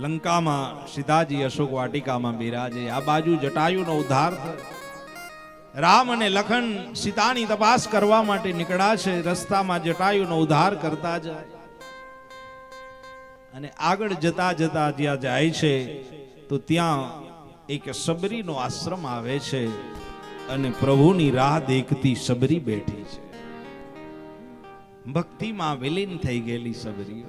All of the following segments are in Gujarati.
લંકામાં સીતાજી, અશોક વાટિકામાં બિરાજે. આ બાજુ જટાયુનો ઉદ્ધાર રામ અને લખન સીતાની તપાસ કરવા માટે નીકળ્યા છે. રસ્તામાં જટાયુનો ઉદ્ધાર કરતા જાય. અને આગળ જતા જતા જ્યાં જાય છે, તો ત્યાં એક સબરીનો આશ્રમ આવે છે અને પ્રભુની રાહ દેખતી સબરી બેઠી છે. ભક્તિમાં વિલીન થઈ ગયેલી સબરી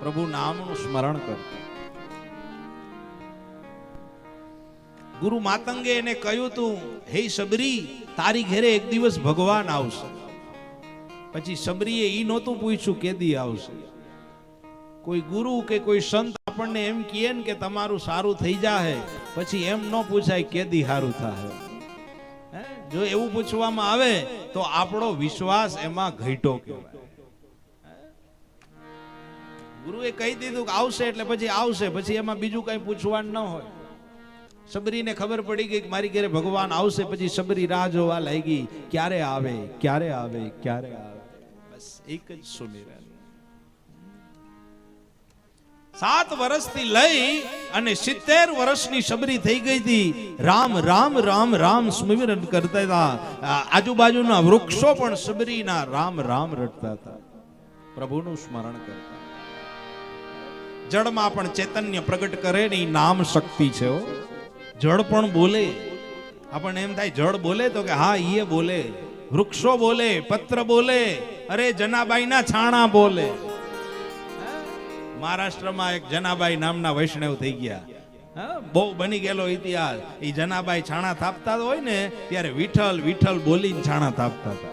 પ્રભુ નામનું સ્મરણ કરતી ગુરુ માતંગે એને કહ્યું તું, હે સબરી, તારી ઘેરે એક દિવસ ભગવાન આવશે. પછી સબરીએ ઈ નહોતું પૂછ્યું, કેદી આવશે? કોઈ ગુરુ કે કોઈ સંત આપણને એમ કહે ને કે તમારું સારું થઈ જાહે, પછી એમ ન પૂછાય કેદી સારું થાય? જો એવું પૂછવામાં આવે, તો આપણો વિશ્વાસ એમાં ઘટ્યો કહેવાય. ગુરુએ કહી દીધું કે આવશે એટલે પછી આવશે, પછી એમાં બીજું કઈ પૂછવાનું ન હોય. સબરીને ખબર પડી ગઈ કે મારી ઘરે ભગવાન આવશે, પછી સબરી રાહ જોવા લાગી, ક્યારે આવે? ક્યારે આવે? ક્યારે આવે? બસ એક જ સુમેરા. સાત વર્ષથી લઈ અને સિત્તેર વર્ષની સબરી થઈ ગઈ હતી. રામ રામ રામ રામ સ્મરણ કરતા હતા. આજુબાજુના વૃક્ષો પણ સબરીના રામ રામ રટતા હતા. પ્રભુનું સ્મરણ કરતા જળમાં પણ ચૈતન્ય પ્રગટ કરે ને એ નામ શક્તિ છે હો. જળ પણ બોલે. આપણને એમ થાય, જળ બોલે તો કે હા ઈએ બોલે. વૃક્ષો બોલે, પત્ર બોલે. અરે, જનાબાઈના છાણા બોલે. મહારાષ્ટ્રમાં એક જનાબાઈ નામના વૈષ્ણવ થઈ ગયા. બહુ બની ગયેલો ઇતિહાસ. એ જનાબાઈ છાણા થાપતા હોય ને, ત્યારે વિઠ્ઠલ વિઠ્ઠલ બોલીને છાણા થાપતા હતા.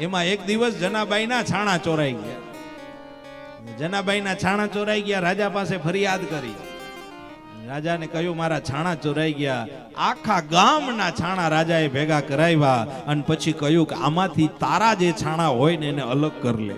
એમાં એક દિવસ જનાબાઈના છાણા ચોરાઈ ગયા. જનાબાઈના છાણા ચોરાઈ ગયા, રાજા પાસે ફરિયાદ કરી. રાજાને કહ્યું, મારા છાણા ચોરાઈ ગયા. આખા ગામના છાણા રાજાએ ભેગા કરાવ્યા અને પછી કહ્યું કે આમાંથી તારા જે છાણા હોય ને એને અલગ કરી લે.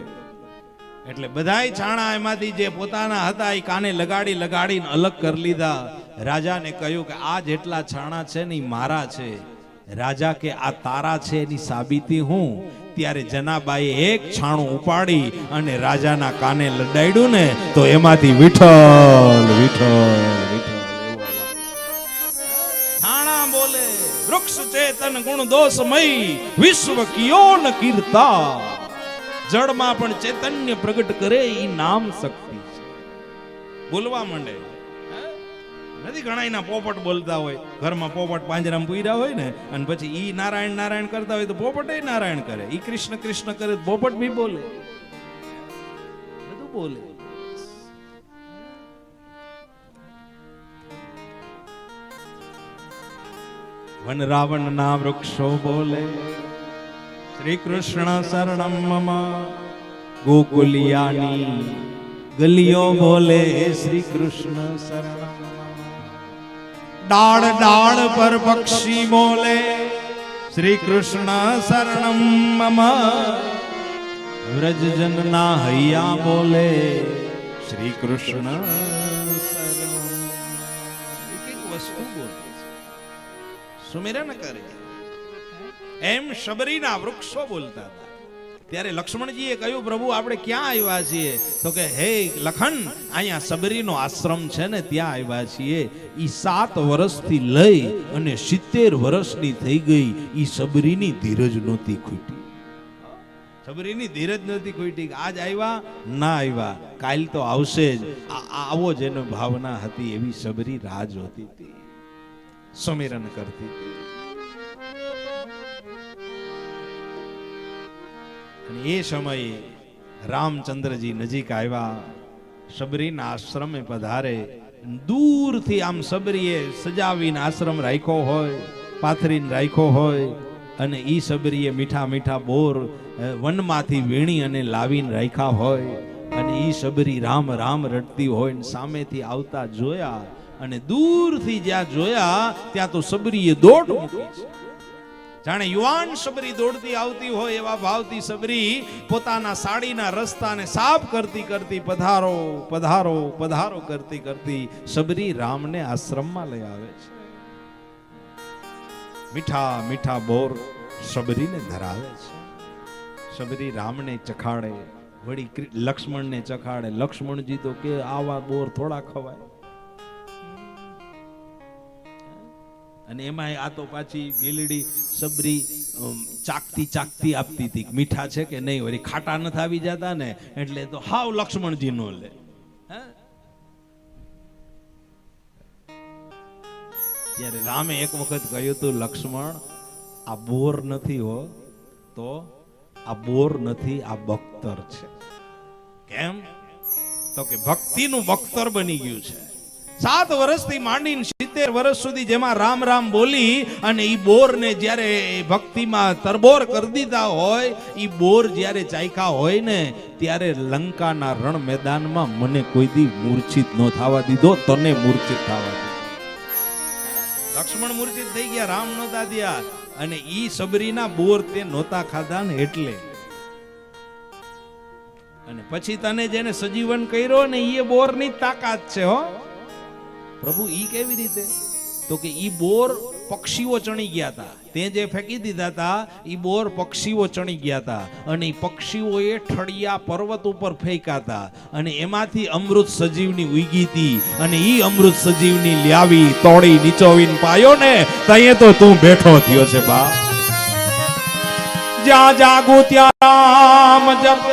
એટલે બધાય છાણા એમાંથી જે પોતાના હતા, એ કાને લગાડી, લગાડીને અલગ કરી લીધા. રાજાને કહ્યું કે, આ જેટલા છાણા છે ને મારા છે. રાજા કે, આ તારા છે એની સાબિતી હું. ત્યારે જનાબાઈએ એક છાણું ઉપાડી અને રાજાના કાને લડાડ્યું ને તો એમાંથી વિઠ્ઠલ વિઠ્ઠલ ચેતન ગુણ દોષમય, વિશ્વ કિયો ન કીર્તા. જળમાં પણ ચૈતન્ય પ્રગટ કરે એ નામ શક્તિ છે. બોલવા માંડે? નથી ઘણા પોપટ બોલતા હોય. ઘરમાં પોપટ પાંજરામાં પૂર્યા હોય ને, અને પછી ઈ નારાયણ નારાયણ કરતા હોય તો પોપટ નારાયણ કરે. ઈ કૃષ્ણ કૃષ્ણ કરે પોપટ બી બોલે. બધું બોલે. વન રાવણ ના વૃક્ષો બોલે. શ્રી કૃષ્ણ શરણમ મમ ગોકુલિયાની ગલીઓ બોલે. શ્રી કૃષ્ણ શરણમ. ડાળ ડાળ પર પક્ષી બોલે. શ્રી કૃષ્ણ શરણમ મમ. વ્રજજન ના હૈયા બોલે. શ્રી કૃષ્ણ. સુમિરન કરે. એમ શબરીના વૃક્ષો બોલતા હતા. ત્યારે લક્ષ્મણજીએ કહ્યું, પ્રભુ, આપણે ક્યાં આવ્યા છીએ? તો કે, હે લખન, અહીંયા સબરીનો આશ્રમ છે ને, ત્યાં આવ્યા છીએ. એ સાત વર્ષથી લઈ અને સિત્તેર વર્ષની થઈ ગઈ. એ સબરીની ધીરજ નહોતી ખૂટી. સબરીની ધીરજ નહોતી ખૂટી આજ આવ્યા, ના આવ્યા. કાલ તો આવશે જ. આવો જ એનો ભાવના હતી એવી સબરી રાહ જોતી હતી. સમીરન કરતી હતી. અને એ સમયે રામચંદ્રજી નજીક આવ્યા સબરીના આશ્રમે પધારે, દૂરથી આમ સબરીએ સજાવીને આશ્રમ રાખ્યો હોય, પાથરીને રાખ્યો હોય, અને ઈ સબરીએ મીઠા મીઠા બોર વનમાંથી વીણી અને લાવીને રાખ્યા હોય, અને ઈ સબરી રામ રામ રટતી હોય ને સામેથી આવતા જોયા, અને દૂરથી જ્યાં જોયા, ત્યાં તો સબરીએ દોટ મૂકી છે જાણે યુવાન સબરી દોડતી આવતી હોય એવા ભાવતી સબરી પોતાના સાડીના રસ્તાને સાફ કરતી કરતી પધારો પધારો પધારો કરતી કરતી સબરી રામને આશ્રમમાં લઈ આવે છે. મીઠા મીઠા બોર સબરીને ધરાવે છે. સબરી રામને ચખાડે, વળી લક્ષ્મણને ચખાડે. લક્ષ્મણજી તો કે, આવા બોર થોડા ખવાય. અને એમાં આ તો પાછી ભીલડી સબરી ચાકતી ચાકતી આપતી હતી. મીઠા છે કે નહીં વળી ખાટા નથી આવી જતા ને, એટલે તો હાવ લક્ષ્મણજી નો લે. ત્યારે રામે એક વખત કહ્યું હતું, લક્ષ્મણ, આ બોર નથી હો, તો આ બોર નથી, આ બખ્તર છે. કેમ? તો કે ભક્તિનું બખ્તર બની ગયું છે. સાત વર્ષથી માંડીને સિત્તેર વર્ષ સુધી જેમાં રામ રામ બોલી અને એ બોરને જ્યારે ભક્તિમાં તરબોર કરી દીધા હોય એ બોર જ્યારે ચાયકા હોય ને, ત્યારે લંકાના રણ મેદાનમાં મને કોઈ દી મૂર્છિત ન થવા દીધો, તને મૂર્છિત થવા લક્ષ્મણ મૂર્છિત થઈ ગયા, રામ નહોતા થયા, અને ઈ સબરીના બોર તે નહોતા ખાધા ને એટલે. અને પછી તને જેને સજીવન કર્યો ને એ બોરની તાકાત છે, હો. પ્રભુ ઈ કેવી રીતે? તો કે ઈ બોર પક્ષીઓ ચણી ગયા હતા તે જે ફેંકી દીધા હતા ઈ બોર પક્ષીઓ ચણી ગયા હતા અને પક્ષીઓએ ઠળિયા પર્વત ઉપર ફેંક્યા હતા અને એમાંથી અમૃત સજીવની ઉગી હતી અને ઈ અમૃત સજીવની લ્યાવી તોડી નીચોવીને પાયો ને, તઈએ તો તું બેઠો થયો છે બા. જ્યાં જાગો ત્યાં રામ જપ.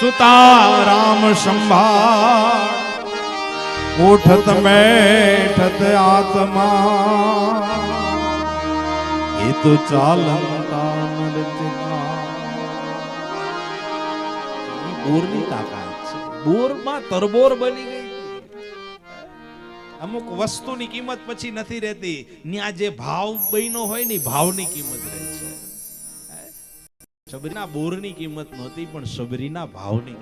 સુતા રામ સંભાળ. ઉઠત બેઠત આત્મા. એ તો ચાલતા બોરની તાકાત છે. બોરમાં તરબોર બની ગઈ. અમુક વસ્તુની કિંમત પછી નથી રહેતી. ત્યાં જે ભાવ બન્યો હોય ને ભાવની કિંમત રહે છે. સબરીના બોરની કિંમત નહોતી, પણ સબરીના ભાવની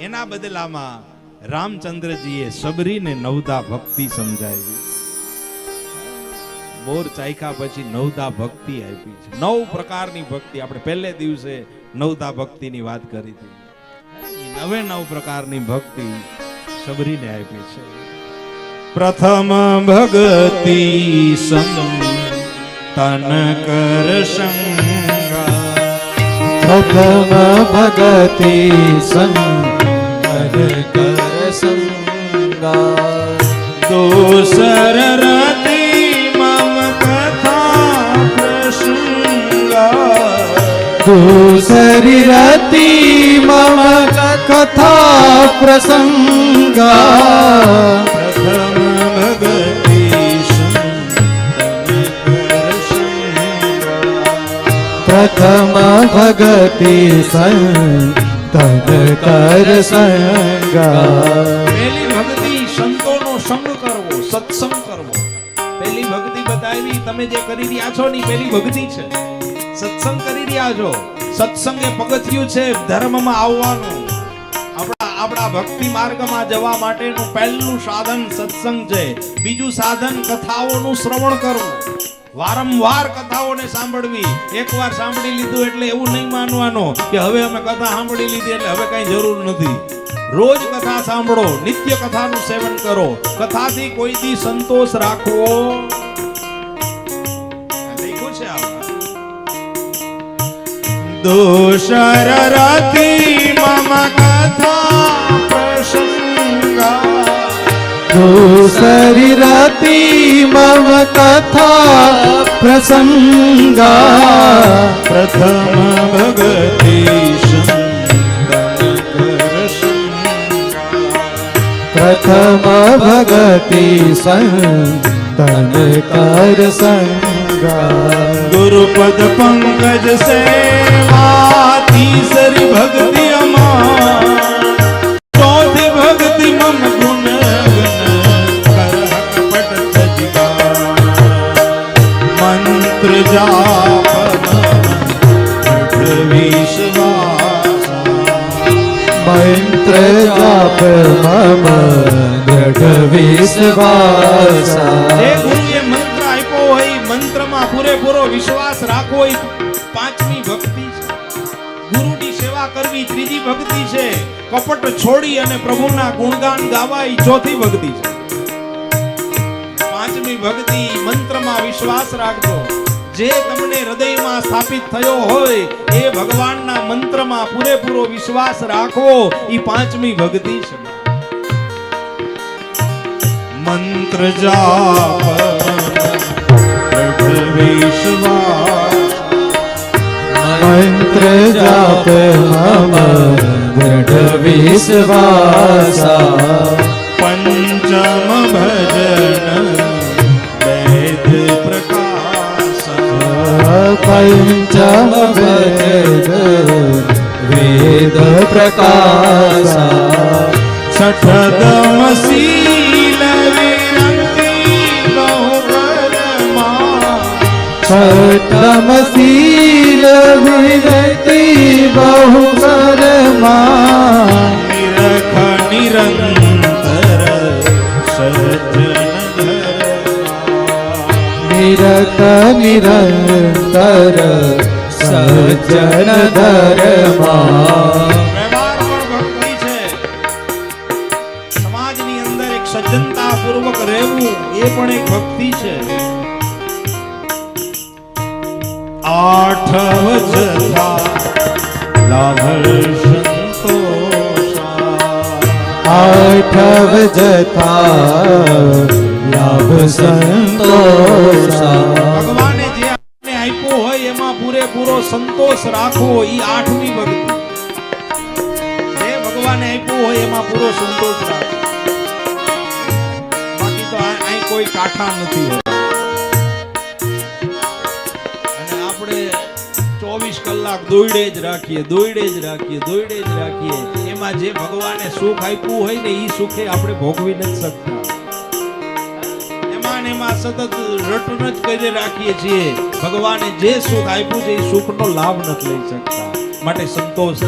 એના બદલામાં રામચંદ્રજીએ સબરીને નવદા ભક્તિ સમજાવી. બોર ચાયખા પછી નવદા ભક્તિ આપી છે. નવ પ્રકારની ભક્તિ. આપણે પહેલે દિવસે નવદા ભક્તિની વાત કરી હતી. નવે નવ પ્રકારની ભક્તિ સબરીને આપી છે. પ્રથમ ભક્તિ સંગ તન કર સંગા. પ્રથમ ભગતિ સંગ. કર સંગા દોસર રતિ મમ કથા પ્રસંગા દૂસરી રતિ મમ કથા પ્રસંગા પ્રથમ ભગતિ સંતન કર સંગા પ્રથમ કર સંગા પહેલી ભક્તિ સંતોનો સંગ કરવો, સત્સંગ કરવો. પહેલી ભક્તિ બતાવી, તમે જે કરી રહ્યા છો ની પહેલી ભક્તિ છે. સત્સંગ કરી રહ્યા છો. સત્સંગ પગથિયું છે ધર્મમાં આવવાનું. આપણા આપણા ભક્તિ માર્ગમાં જવા માટેનું પહેલું સાધન સત્સંગ છે. બીજું સાધન કથાઓનું શ્રવણ કરવું. વારંવાર કથાઓને સાંભળવી. એકવાર સાંભળી લીધું એટલે એવું નહીં માનવાનું કે હવે અમે કથા સાંભળી લીધી એટલે હવે કઈ જરૂર નથી. રોજ કથા સાંભળો, નિત્ય કથાનું સેવન કરો. કથાથી કોઈથી સંતોષ રાખવો. દોષર રતી મમ કથા દૂસરી मम મમ કથા પ્રસંગા પ્રથમ ભગતિ સંતન કર પ્રથમ ભગતિ સંતન કર સંગા ગુરુપદ પંકજ સેવા તીસરી ભક્તિ અમા કપટ છોડી અને પ્રભુના ગુણગાન ગાવા એ ચોથી ભક્તિ છે. પાંચમી ભક્તિ મંત્રમાં વિશ્વાસ રાખજો. જે તમને હૃદયમાં સ્થાપિત થયો હોય, એ ભગવાનના મંત્રમાં પૂરેપૂરો વિશ્વાસ રાખો એ પાંચમી ભક્તિ છે. મંત્ર જાપ વિશ્વાસ, મંત્ર વિશ્વાસા પંચમ ભજન વેદ પ્રકાશ પંચમ વેદ વેદ પ્રકાશા છઠદમ છઠમ શીલ વિરતિ બહુ કરમાં નિરખ નિરંતર ધર્મા. નિરત નિરંતર સજ્જન ધર્મા સમાજની અંદર એક સજ્જનતા પૂર્વક રહેવું એ પણ એક ભક્તિ છે આઠવ જથા લાભ સંતોષા જથા લાભ સંતોષા ભગવાને જે આપણે આપ્યો હોય એમાં પૂરેપૂરો સંતોષ રાખવો એ આઠમી ભક્તિ જે ભગવાને આપ્યું હોય એમાં પૂરો સંતોષ રાખવો બાકી તો અહીં કોઈ કાઠા નથી કલાક દોડે જ રાખીએ દોડે જ રાખીએ દોડે જ રાખીએ. એમાં જે ભગવાને સુખ આપ્યું હોય ને એ સુખે આપણે ભોગવી નથી શકતા. એમાં એમાં સતત રટન જ કરી રાખીએ છીએ. ભગવાને જે સુખ આપ્યું છે એ સુખનો લાભ નથી લઈ શકતા. માટે સંતોષ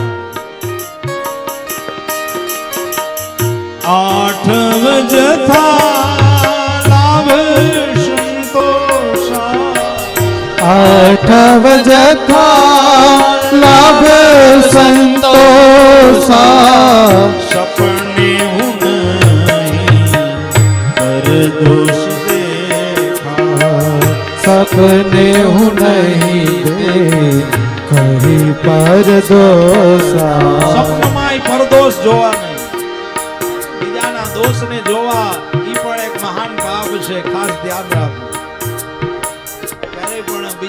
આઠવ જથા આઠવ જથા લાભ સંતોષા સપને હું નહીં પરદોષ સપને હું નહીં કહી કરી પર દોષા સપનામાંય પરદોષ જોવા નહીં બીજાના દોષને જોવા એ પણ એક મહાન પાપ છે ખાસ ધ્યાન રાખો.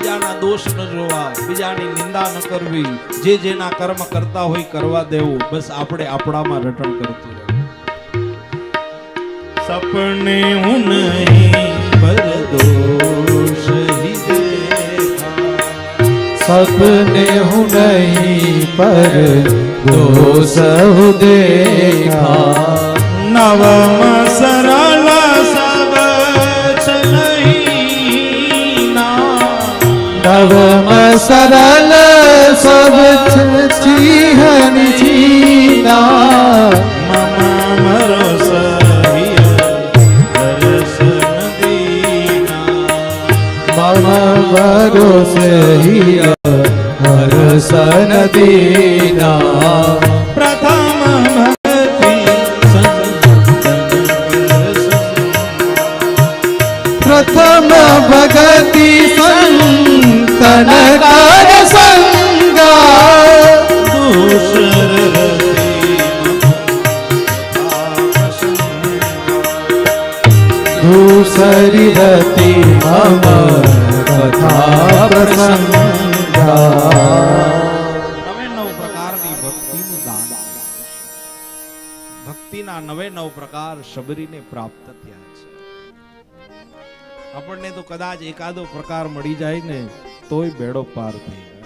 બીજાના દોષ ન જોવા બીજાની નિંદા ન કરવી. જે જેના કર્મ કરતા હોય કરવા દેવું. બસ આપણે આપણામાં રટણ કરતું સપને હું નહીં પરદોષ હી સપને હું નહીં પર દોષ દેખા નવમ સરલ સબ ચીહન જીના મમ મરો સહિય દર્શન દીના મમ ભરોસે દીના પ્રથમ પ્રથમ ભગતિ ભક્તિના નવે નવ પ્રકાર શબરીને પ્રાપ્ત થયા છે. આપણને તો કદાચ એકાદો પ્રકાર મળી જાય ને તોય બેડો પાર થઈ